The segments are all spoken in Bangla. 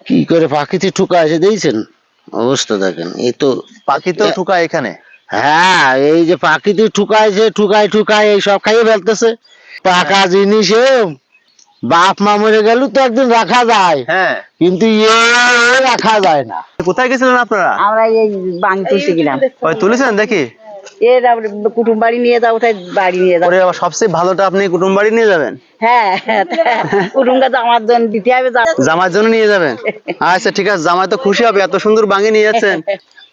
কি করে পাখিতে ঠুকা এসে দিয়েছেন অবস্থা দেখেন এই তো পাখি তো ঠুকা এখানে? হ্যাঁ এই যে পাখিতে ঠুকাইছে ঠুকাই ঠুকাই এই সব খাইয়ে ফেলতেছে। পাকা জিনিসে বাপ মা মরে গেল তো একদিন রাখা যায় হ্যাঁ। কিন্তু এ রাখা যায় না। কোথায় গেছিলেন আপনারা? আমরা এই বাং তুলতে গেলাম। ওই তুলেছেন দেখি? এর কুটুম বাড়ি নিয়ে যাও তাই বাড়ি নিয়ে যাও। ওরে সবচেয়ে ভালোটা আপনি কুটুম বাড়ি নিয়ে যাবেন? হ্যাঁ কুটুম গাছ আমার জন্য দিতে হবে জামার জন্য নিয়ে যাবেন? আচ্ছা ঠিক আছে জামাই তো খুশি হবে এত সুন্দর বাঙি নিয়ে যাচ্ছেন।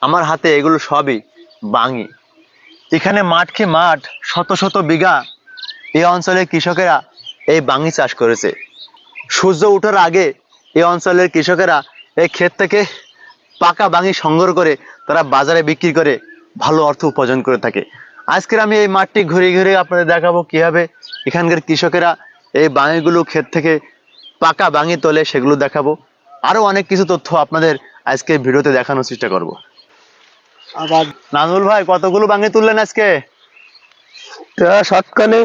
আমার হাতে এগুলো সবই বাঙি। এখানে মাঠ কি মাঠ? শত শত বিঘা। এই অঞ্চলের কৃষকেরা এই বাঙি চাষ করেছে। সূর্য ওঠার আগে এই অঞ্চলের কৃষকেরা এই ক্ষেত থেকে পাকা বাঙি সংগ্রহ করে তারা বাজারে বিক্রি করে। ভালো অর্থ উপার্জন করে থাকে। আজকের আমি এই মাঠটি ঘুরে ঘুরে আপনাদের দেখাবো কীভাবে এখানকার কৃষকেরা এই বাঙিগুলো ক্ষেত থেকে পাকা বাঙি তোলে সেগুলো দেখাবো। আরও অনেক কিছু তথ্য আপনাদের আজকে ভিডিওতে দেখানোর চেষ্টা করব। আবার নাজমুল ভাই কতগুলো বাঙি তুললেন আজকে? সৎকালে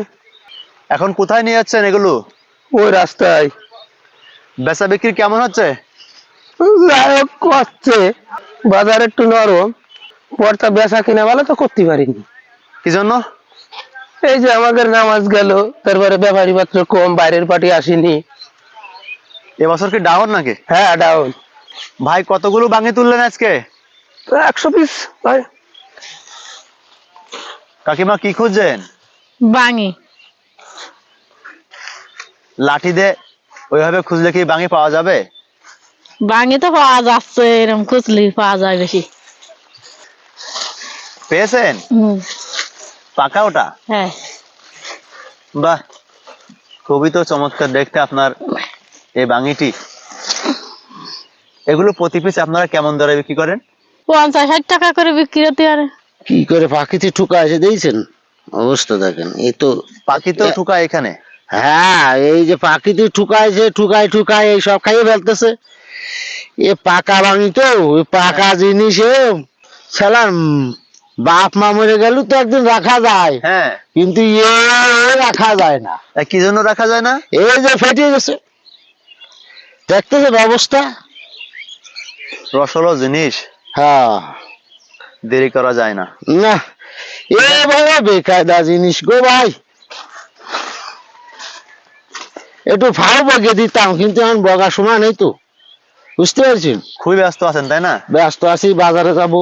এখন কোথায় নিয়ে যাচ্ছেন এগুলো? ওই রাস্তায়। বেচা বিক্রি কেমন হচ্ছে? যাই হোক করছে বাজার একটু নরম। পর্তা বেচা কিনা ভালো তো করতে পারিনি। কি জন্য এই যে আমাদের নামাজ গেল তারপরে ব্যাপারী মাত্র কম বাইরের পার্টি আসেনি। এবছর কি ডাউন নাকি? হ্যাঁ ডাউন ভাই কতগুলো বাঙি তুললেন আজকে? একশো পিস ভাই। কাকিমা কি খুঁজছেন? বাঙি। লাঠি দিয়ে ওইভাবে খুঁজলে কি বাঙি পাওয়া যাবে? বাঙি তো পাওয়া যাচ্ছে এরকম খুচলি পাওয়া যায় বেশি। পেয়েছেন? পাকা ওটা? হ্যাঁ। বাহ খুবই তো চমৎকার দেখতে আপনার এই বাঙিটি। এগুলো প্রতি পিস আপনারা কেমন দরে বিক্রি করেন? পঞ্চাশ ষাট টাকা করে বিক্রি হতে পারে। কি করে পাখিতে ঠুকা এসে দিয়েছেন? অবস্থা দেখেন এই তো পাখি তো ঠুকা এখানে? হ্যাঁ এই যে পাখিতে ঠুকাইছে ঠুকাই ঠুকাই এই সব খাইয়ে ফেলতেছে। এ পাকা বাঙি তো পাকা জিনিসে খেলার বাপ মা মরে গেল তো একদিন রাখা যায়। হ্যাঁ। কিন্তু এ রাখা যায় না। কি জন্য রাখা যায় না? এই যে ফেটে গেছে। দেখতেছেন অবস্থা রসলো জিনিস। হ্যাঁ। দেরি করা যায় না। না এ বাবা বেকায়দা জিনিস গো ভাই। একটু ফাও বগে দিতাম কিন্তু এখন বগা সময় নেই তো। বুঝতে পারছেন? খুবই ব্যস্ত আছেন তাই না? ব্যস্ত আছি বাজারে যাব।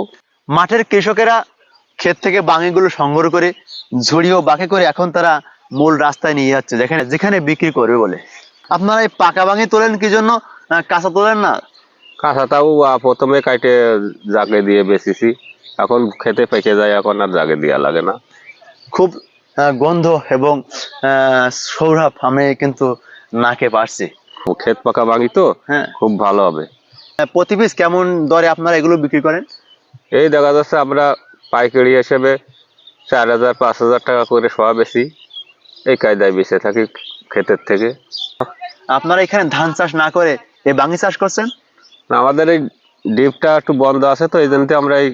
মাঠের কৃষকেরা ক্ষেত থেকে বাঙিগুলো সংগ্রহ করে ঝুড়ি ও বাঁকে করে এখন তারা মূল রাস্তায় নিয়ে যাচ্ছে যেখানে যেখানে বিক্রি করবে বলে। আপনারা এই পাকা বাঙি তোলেন কি জন্য? কাঁচা তোলেন না? কাঁচাটাও প্রথমে কাটে জাগে দিয়ে বেচেছি। এখন খেতে পেকে যায় এখন আর জাগে দেওয়া লাগে না। খুব গন্ধ এবং সৌরভ আমি কিন্তু নাকে পারছি ক্ষেত পাকা বাঙি তো? হ্যাঁ। খুব ভালো হবে। প্রতি পিস কেমন দরে আপনারা এগুলো বিক্রি করেন? এই দেখা যাচ্ছে আমরা পাইকারি হিসেবে চার হাজার পাঁচ হাজার টাকা করে সব বেশি এই কায়দায় বেঁচে থাকি ক্ষেতের থেকে। আপনারা এখানে ধান চাষ না করে এই বাঙি চাষ করছেন? আমাদের এই ডিপটা একটু বন্ধ আছে তো এই জন্য আমরা এই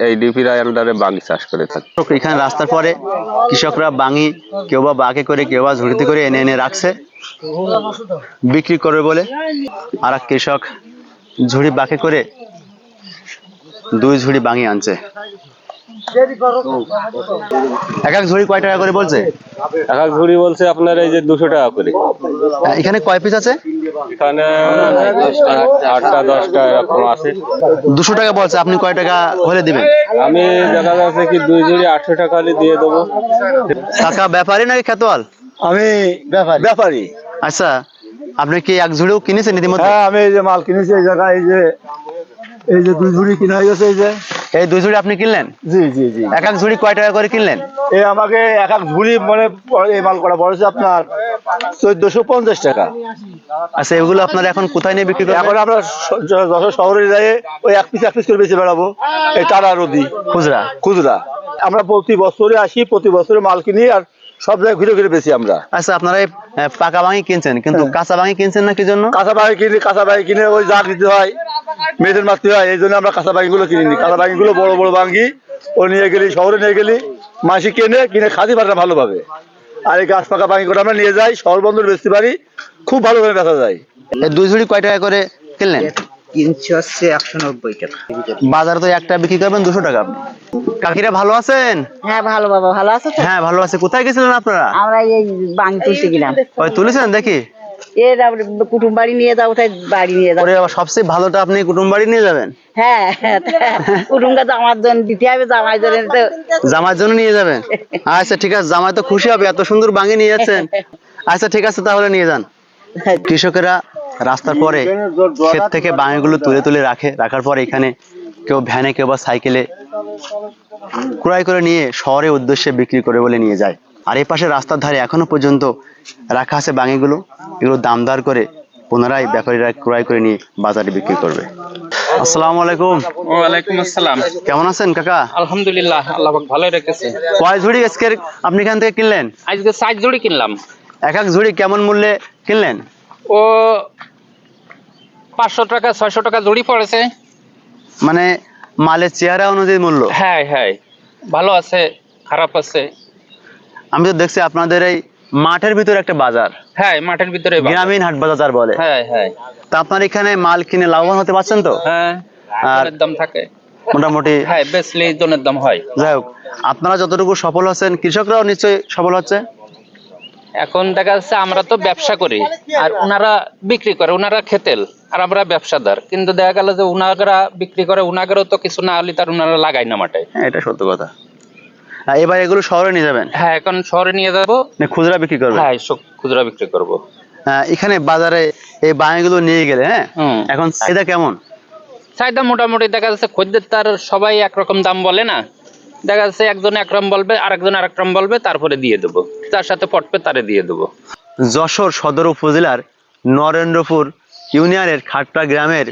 এই ডিপির আন্ডারে বাঙি চাষ করে থাকি। এখানে রাস্তার পরে কৃষকরা বাঙি কেউ বা বাঁকে করে কেউ বা ঝুড়িতে করে এনে এনে রাখছে বিক্রি করবে বলে। আর এক কৃষক ঝুড়ি বাঁকে করে দুই ঝুড়ি বাঙি আনছে। এক এক ঝুড়ি কয় টাকা করে বলছে? এক এক ঝুড়ি বলছে আপনার এই যে দুশো টাকা করে। এখানে কয় পিস আছে? এখানে আটটা দশটা এরকম আছে। দুশো টাকা বলছে আপনি কয় টাকা হলে দিবেন? আমি দেখা যাচ্ছে কি দুই ঝুড়ি আটশো টাকা হলে দিয়ে দেবো। কাকা ব্যাপারী নাকি খেতোয়াল আমি ব্যাপারী। আচ্ছা আপনি কি এক ঝুড়িও কিনেছেন ইতিমধ্যে? হ্যাঁ আমি এই যে মাল কিনেছি এই জায়গায় এই যে এই যে দুই ঝুড়ি কিনা হয়ে গেছে এই যে। এই দুই ঝুড়ি আপনি কিনলেন? জি জি জি। এক এক ঝুড়ি কয় টাকা করে কিনলেন? এই আমাকে এক এক ঝুড়ি মানে এই মাল করা পড়েছে আপনার চোদ্দশো পঞ্চাশ টাকা। আচ্ছা এগুলো আপনারা এখন কোথায় নিয়ে বিক্রি এখন আমরা যশোর শহরে যাই ওই এক পিস এক পিস করে বেঁচে বেড়াবো। এই টানা রদি খুচরা? খুচরা। আমরা প্রতি বছরে আসি প্রতি বছরে মাল কিনি আর সব জায়গায় ঘুরে ঘুরে বেশি আমরা। আচ্ছা আপনারা পাকা বাঙি কিনছেন কিন্তু হ্যাঁ। কাঁচা বাঙি কিনছেন না কি জন্য? কাঁচা কিনি কাঁচা বাড়ি কিনে ওই যা দিতে হয় মেয়েদের মারতে হয় এই জন্য আমরা কাঁচা বাড়িগুলো কিনি নি কাঁচা বাড়িগুলো বড় বড় বাঙ্গি ও নিয়ে গেলি শহরে নিয়ে গেলি মাসি কিনে কিনে খাতে পারে ভালোভাবে। আর এই গাছ পাকা বাঙ্গি করে আমরা নিয়ে যাই শহর বন্দর বেচতে পারি খুব ভালোভাবে বেচা যায়। দুই ঝুড়ি কয় টাকা করে কিনলেন? কিনছি হচ্ছে একশো নব্বই টাকা। বাজারে তো একটা বিক্রি করবেন দুশো টাকা কাকিরা ভালো আছেন? হ্যাঁ ভালো বাবা ভালো আছো হ্যাঁ ভালো আছে। কোথায় গেছিলেন আপনারা? আমরা এই বাং তুলতে গেলাম। ওই তুলেছেন দেখি? এ কুটুম বাড়ি নিয়ে যাও তাই বাড়ি নিয়ে যাও। সবচেয়ে ভালোটা আপনি কুটুম বাড়ি নিয়ে যাবেন? হ্যাঁ কুটুম গাছ জন্য দিতে হবে জামাই জন্য জামার জন্য নিয়ে যাবেন? আচ্ছা ঠিক আছে জামাই তো খুশি হবে এত সুন্দর বাঙি নিয়ে যাচ্ছেন। আচ্ছা ঠিক আছে তাহলে নিয়ে যান। কৃষকেরা রাস্তার পরে ক্ষেত থেকে বাঙিগুলো তুলে তুলে রাখে রাখার পরে এখানে কেউ ভ্যানে কেউ বা সাইকেলে ক্রয় করে নিয়ে শহরের উদ্দেশ্যে বিক্রি করে বলে নিয়ে যায়। আর এই পাশে রাস্তার ধারে এখনও পর্যন্ত রাখা আছে বাঙিগুলো এগুলো দাম দর করে পুনরায় ব্যাপারীরা ক্রয় করে নিয়ে বাজারে বিক্রি করবে। আসসালামু আলাইকুম। ওয়ালাইকুম আসসালাম। কেমন আছেন কাকা? আলহামদুলিল্লাহ আল্লাহ ভালোই রেখেছে। কয় ঝুড়ি আজকের? আপনি এখান থেকে কিনলেন? আজকে জুড়ি কিনলাম। এক এক ঝুড়ি কেমন মূল্যে কিনলেন? ও পাঁচশো টাকা ছয়শো টাকা জুড়ি পড়েছে। মানে মালের চেহারা অনুযায়ী মূল্য? হ্যাঁ হ্যাঁ। ভালো আছে খারাপ আছে। আমি তো দেখছি আপনাদের এই মাঠের ভিতরে একটা বাজার। হ্যাঁ মাঠের ভিতরে গ্রামীণ হাট বাজার বলে। হ্যাঁ হ্যাঁ। তা আপনার এখানে মাল কিনে লাভবান হতে পারছেন তো? হ্যাঁ আর- দাম থাকে। মোটামুটি হ্যাঁ বেচলে জনের দাম হয়। যাই হোক আপনারা যতটুকু সফল হচ্ছেন কৃষকরাও নিশ্চয়ই সফল হচ্ছে। এখন দেখা যাচ্ছে আমরা তো ব্যবসা করি আর ওনারা বিক্রি করে ওনারা খেতেল আর আমরা ব্যবসাদার। কিন্তু দেখা গেল যে উনারা বিক্রি করে উনাদেরও তো কিছু না হলে তার উনারা লাগাই না মাঠে। হ্যাঁ এটা সত্য কথা। এবার এগুলো শহরে নিয়ে যাবেন? হ্যাঁ এখন শহরে নিয়ে যাব। খুচরা বিক্রি করবেন? হ্যাঁ খুচরা বিক্রি করব। এখানে বাজারে এই বাঙিগুলো নিয়ে গেলে হ্যাঁ? এখন চাহিদা কেমন? চাহিদা মোটামুটি দেখা যাচ্ছে খদ্দের তার সবাই একরকম দাম বলে না? দেখা যাচ্ছে একজন একরকম বলবে, আরেকজন আরেকরকম বলবে, তারপরে দিয়ে দেবো। তার সাথে পটপে তারে দিয়ে দেবো। যশোর সদর উপজেলার নরেন্দ্রপুর ইউনিয়নের খাটপা গ্রামের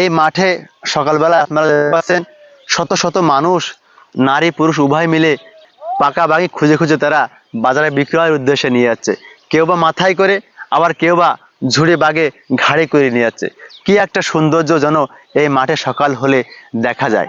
এই মাঠে সকালবেলা আপনারা পাচ্ছেন, শত শত মানুষ, নারী, পুরুষ, উভয় মিলে পাকা বাগি খুঁজে খুঁজে তারা বাজারে বিক্রয়ের উদ্দেশ্যে নিয়ে যাচ্ছে। কেউ বা মাথায় করে, আবার কেউ বা ঝুড়ি বাগে ঘাড়ে করে নিয়ে যাচ্ছে। কি একটা সৌন্দর্য যেন এই মাঠে সকাল হলে দেখা যায়।